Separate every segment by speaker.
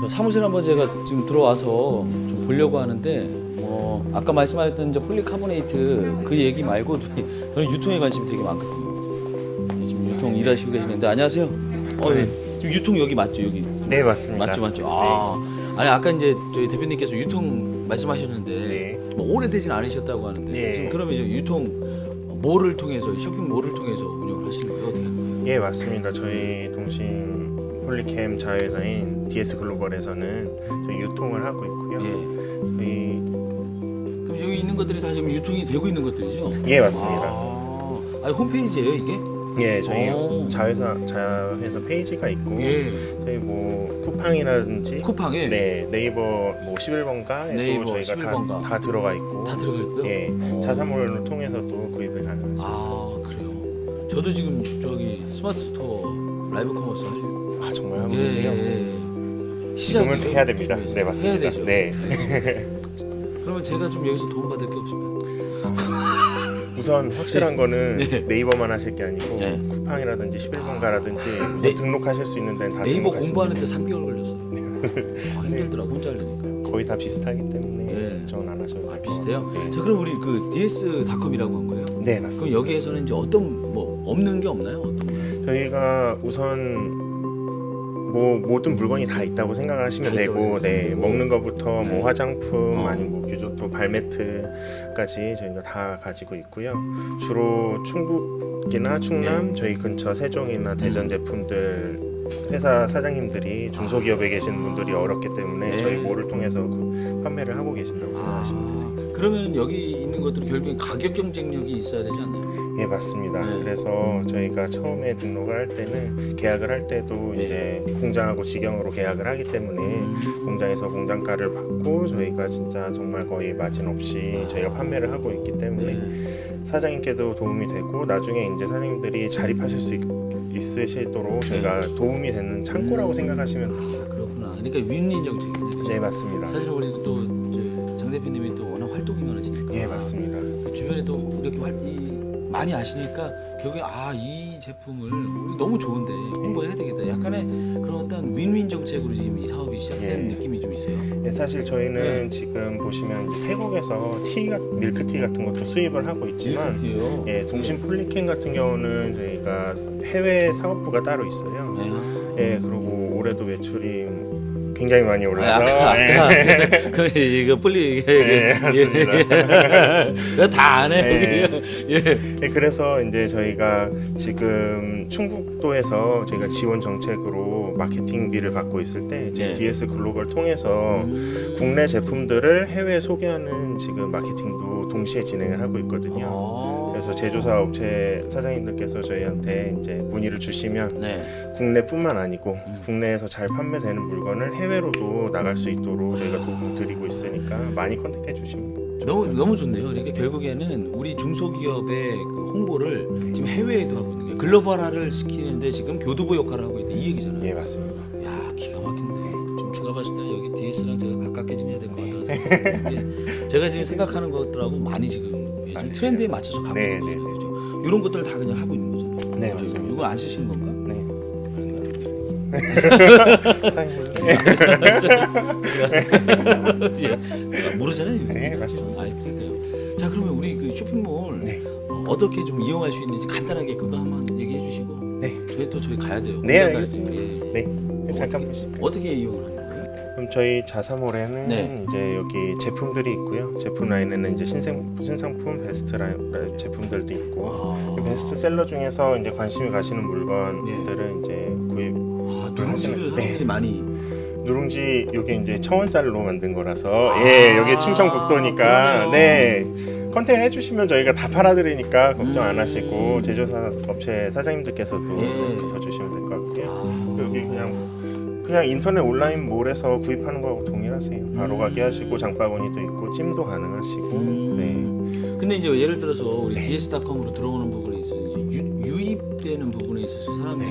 Speaker 1: 자, 사무실 한번 제가 지금 들어와서 좀 보려고 하는데 뭐 아까 말씀하셨던 저 폴리카보네이트 그 얘기 말고 저는 유통에 관심이 되게 많거든요. 지금 유통 일하시고 계시는데 안녕하세요. 어, 예. 지금 유통 여기 맞죠 여기
Speaker 2: 네 맞습니다.
Speaker 1: 맞죠 맞죠. 아 아니 아까 이제 저희 대표님께서 유통 말씀하셨는데
Speaker 2: 네.
Speaker 1: 뭐 오래되진 않으셨다고 하는데
Speaker 2: 네.
Speaker 1: 지금 그러면 이제 유통 몰을 통해서 쇼핑몰을 통해서 운영을 하시는 거예요 어떻게? 예
Speaker 2: 맞습니다. 저희 동신 폴리캠 자회사인 DS 글로벌에서는 저희 유통을 하고 있고요.
Speaker 1: 예.
Speaker 2: 저희
Speaker 1: 그럼 여기 있는 것들이 다 지금 유통이 되고 있는 것들이죠?
Speaker 2: 예 맞습니다.
Speaker 1: 아, 아니, 홈페이지예요 이게?
Speaker 2: 예 저희
Speaker 1: 오.
Speaker 2: 자회사 자회사 페이지가 있고
Speaker 1: 예.
Speaker 2: 저희 뭐 쿠팡이라든지
Speaker 1: 쿠팡에
Speaker 2: 네 네이버 뭐 11번가에도
Speaker 1: 네이버
Speaker 2: 저희가
Speaker 1: 11번가.
Speaker 2: 다, 다 들어가 있고
Speaker 1: 다 들어가 있고요.
Speaker 2: 예
Speaker 1: 오.
Speaker 2: 자사몰을 통해서도 구입이 가능하십니다.
Speaker 1: 아. 저도 지금 저기 스마트 스토어 라이브 커머스 하시고
Speaker 2: 아, 정말 하고 계세요?
Speaker 1: 시작을
Speaker 2: 지금은 해야 됩니다. 네 맞습니다.
Speaker 1: 해야 되죠.
Speaker 2: 네.
Speaker 1: 그러면 제가 좀 여기서 도움 받을 게 없을까요?
Speaker 2: 우선 확실한 거는
Speaker 1: 네.
Speaker 2: 네이버만 하실 게 아니고
Speaker 1: 네.
Speaker 2: 쿠팡이라든지 11번가라든지 우선
Speaker 1: 네.
Speaker 2: 등록하실 수 있는 데는 다
Speaker 1: 네이버
Speaker 2: 등록하시면
Speaker 1: 공부하는데
Speaker 2: 돼요.
Speaker 1: 3개월 걸렸어요. 아, 힘들더라고 혼자 하려니까.
Speaker 2: 거의 다 비슷하기 때문에
Speaker 1: 예.
Speaker 2: 저는 안 하셔도
Speaker 1: 아
Speaker 2: 돼요.
Speaker 1: 비슷해요?
Speaker 2: 네.
Speaker 1: 자 그럼 우리 그 ds닷컴이라고 한 거예요?
Speaker 2: 네
Speaker 1: 그럼
Speaker 2: 맞습니다.
Speaker 1: 여기에서는 이제 어떤 뭐 없는 게 없나요? 어떤 거?
Speaker 2: 저희가 우선 뭐 모든 물건이 다 있다고 생각하시면
Speaker 1: 다 있다고
Speaker 2: 되고, 네
Speaker 1: 생각하시면 되고.
Speaker 2: 먹는 것부터
Speaker 1: 네.
Speaker 2: 뭐 화장품
Speaker 1: 어.
Speaker 2: 아니면 뭐 규조토, 발매트까지 저희가 다 가지고 있고요. 주로 충북이나 충남, 저희 근처 세종이나 대전
Speaker 1: 음.
Speaker 2: 제품들 회사 사장님들이 중소기업에 계시는 분들이 어렵기 때문에
Speaker 1: 네.
Speaker 2: 저희 몰을 통해서 그 판매를 하고 계신다고 생각하시면 되세요.
Speaker 1: 아, 그러면 여기 있는 것들은 결국엔 가격 경쟁력이 있어야 되지 않나요?
Speaker 2: 예 맞습니다.
Speaker 1: 네.
Speaker 2: 그래서 저희가 처음에 등록을 할 때는 계약을 할 때도
Speaker 1: 네.
Speaker 2: 이제 공장하고 직영으로 계약을 하기 때문에
Speaker 1: 음.
Speaker 2: 공장에서 공장가를 받고 저희가 진짜 정말 거의 마진 없이 저희가 판매를 하고 있기 때문에
Speaker 1: 네.
Speaker 2: 사장님께도 도움이 되고 나중에 이제 사장님들이 자립하실 수 있, 있으시도록 저희가 도움이 되는 창고라고
Speaker 1: 음.
Speaker 2: 생각하시면 됩니다.
Speaker 1: 아, 그렇구나. 그러니까 윈윈 정책이네.
Speaker 2: 네 맞습니다.
Speaker 1: 사실 우리 또 대표님이 또 워낙 활동이 많으시니까.
Speaker 2: 예 맞습니다.
Speaker 1: 그 주변에 또 이렇게 활, 이, 많이 아시니까 결국에 아 이 제품을 너무 좋은데 홍보해야 되겠다. 약간의 그런 어떤 윈윈 정책으로 지금 이 사업이 시작된
Speaker 2: 예.
Speaker 1: 느낌이 좀 있어요.
Speaker 2: 예, 사실 저희는
Speaker 1: 네.
Speaker 2: 지금 보시면 태국에서 티 밀크티 같은 것도 수입을 하고 있지만
Speaker 1: 이렇게요.
Speaker 2: 예, 동신 폴리캔 같은 경우는 저희가 해외 사업부가 따로 있어요.
Speaker 1: 네.
Speaker 2: 예, 그리고 올해도 매출이 굉장히 많이
Speaker 1: 아,
Speaker 2: 올라서
Speaker 1: 아까
Speaker 2: 예.
Speaker 1: 아까 그 이거 플리
Speaker 2: 예,
Speaker 1: 맞습니다. 다 아네.
Speaker 2: 예.
Speaker 1: 예.
Speaker 2: 예, 그래서 이제 저희가 지금 충북도에서 저희가 지원 정책으로 마케팅비를 받고 있을 때
Speaker 1: 네.
Speaker 2: DS 글로벌 통해서
Speaker 1: 음.
Speaker 2: 국내 제품들을 해외 소개하는 지금 마케팅도 동시에 진행을 하고 있거든요.
Speaker 1: 아.
Speaker 2: 그래서 제조사 업체 사장님들께서 저희한테 이제 문의를 주시면
Speaker 1: 네.
Speaker 2: 국내뿐만 아니고
Speaker 1: 음.
Speaker 2: 국내에서 잘 판매되는 물건을 해외로도 나갈 수 있도록 저희가 도움을 드리고 있으니까 많이 컨택해 주시면
Speaker 1: 너무. 너무 좋네요. 그러니까 결국에는 우리 중소기업의 그 홍보를 지금 해외에도 하고 있는 거예요. 글로벌화를 시키는데 지금 교두보 역할을 하고 있다 이 얘기잖아요.
Speaker 2: 예 맞습니다.
Speaker 1: 봤을 때 여기 DS랑 제가 가깝게 지내야 될 것 같다는 생각이 드는데 제가 지금 생각하는 것들하고 많이 지금 요즘
Speaker 2: 맞으시죠.
Speaker 1: 트렌드에 맞춰서 가고
Speaker 2: 네,
Speaker 1: 있는
Speaker 2: 네,
Speaker 1: 거죠. 그죠? 이런 것들 다 그냥 하고 있는 거잖아요.
Speaker 2: 네,
Speaker 1: 그죠?
Speaker 2: 맞습니다.
Speaker 1: 이거 안 쓰시는 건가?
Speaker 2: 네. 사장님
Speaker 1: 예. 아, 모르잖아요.
Speaker 2: 네,
Speaker 1: 그죠?
Speaker 2: 맞습니다.
Speaker 1: 아, 그러니까요. 자, 그러면 우리 그 쇼핑몰
Speaker 2: 네.
Speaker 1: 어, 어떻게 좀 이용할 수 있는지 간단하게 그거 한번 얘기해 주시고.
Speaker 2: 네.
Speaker 1: 저희 또 저희 가야 돼요.
Speaker 2: 네,
Speaker 1: 공장 가야
Speaker 2: 알겠습니다.
Speaker 1: 예.
Speaker 2: 네 잠깐
Speaker 1: 어떻게,
Speaker 2: 보실까요?
Speaker 1: 어떻게 이용을 거예요?
Speaker 2: 그럼 저희 자사몰에는
Speaker 1: 네.
Speaker 2: 이제 여기 제품들이 있고요. 제품 라인에는 이제 신생 신상품 베스트 라인 제품들도 있고
Speaker 1: 아,
Speaker 2: 그 베스트셀러 중에서 이제 관심이 가시는 물건들은 이제 구입
Speaker 1: 아, 누룽지를 사람들이
Speaker 2: 네.
Speaker 1: 많이
Speaker 2: 누룽지 여기 이제 청원쌀로 만든 거라서 예 여기 충청북도니까
Speaker 1: 아, 그러네요.
Speaker 2: 네 컨테이너 해주시면 저희가 다 팔아드리니까 걱정 안
Speaker 1: 음.
Speaker 2: 하시고 제조사 업체 사장님들께서도
Speaker 1: 예.
Speaker 2: 붙어주시면 될 것 같고요
Speaker 1: 아,
Speaker 2: 여기 그냥 그냥 인터넷 온라인 몰에서 구입하는 거하고 동일하세요 바로
Speaker 1: 음.
Speaker 2: 가게 하시고 장바구니도 있고 찜도 가능하시고
Speaker 1: 음. 근데 이제 예를 들어서 우리
Speaker 2: 네.
Speaker 1: ds.com으로 들어오는 부분에 있어서 이제 유, 유입되는 부분에 있어서 사람들이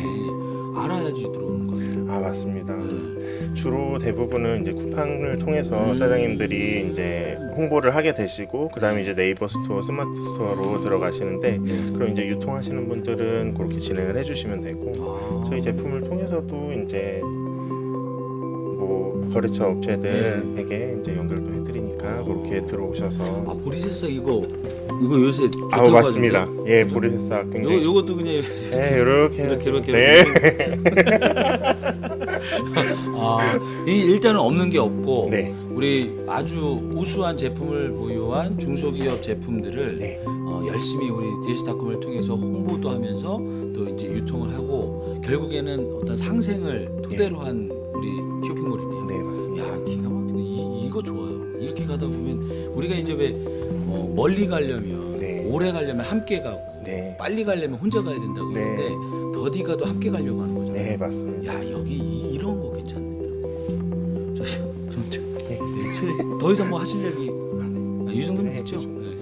Speaker 1: 알아야지 들어오는 거예요.
Speaker 2: 네아 맞습니다
Speaker 1: 네.
Speaker 2: 주로 대부분은 이제 쿠팡을 통해서
Speaker 1: 음.
Speaker 2: 사장님들이 이제 홍보를 하게 되시고 그 다음에 이제 네이버 스토어, 스마트 스토어로 들어가시는데
Speaker 1: 네.
Speaker 2: 그럼 이제 유통하시는 분들은 그렇게 진행을 해주시면 되고
Speaker 1: 아.
Speaker 2: 저희 제품을 통해서도 이제 뭐 거래처 업체들에게 이제 연결도 해드리니까 그렇게 들어오셔서
Speaker 1: 아 보리새싹 이거 이거 요새
Speaker 2: 아 맞습니다. 예, 보리새싹
Speaker 1: 요거
Speaker 2: 굉장히
Speaker 1: 요것도 그냥 이렇게
Speaker 2: 네, 이렇게
Speaker 1: 이렇게 이렇게
Speaker 2: 네.
Speaker 1: 아, 이 일단은 없는 게 없고
Speaker 2: 네.
Speaker 1: 우리 아주 우수한 제품을 보유한 중소기업 제품들을
Speaker 2: 네.
Speaker 1: 어, 열심히 우리 DS닷컴을 통해서 홍보도 하면서 또 이제 유통을 하고 결국에는 어떤 상생을 토대로 한 우리. 네,
Speaker 2: 맞습니다.
Speaker 1: 좋아요. 이렇게 가다 보면 우리가 이제 왜 어, 멀리 가려면
Speaker 2: 네.
Speaker 1: 오래 가려면 함께 가고
Speaker 2: 네.
Speaker 1: 빨리 가려면 혼자 가야 된다고
Speaker 2: 네.
Speaker 1: 했는데 더디 가도 함께 가려고 하는 거잖아요.
Speaker 2: 네, 맞습니다.
Speaker 1: 야 여기 이, 이런 거 괜찮네. 저, 저, 저,
Speaker 2: 네.
Speaker 1: 네, 저- 더 이상 뭐 하실 얘기 아, 이 정도면 됐죠. 네.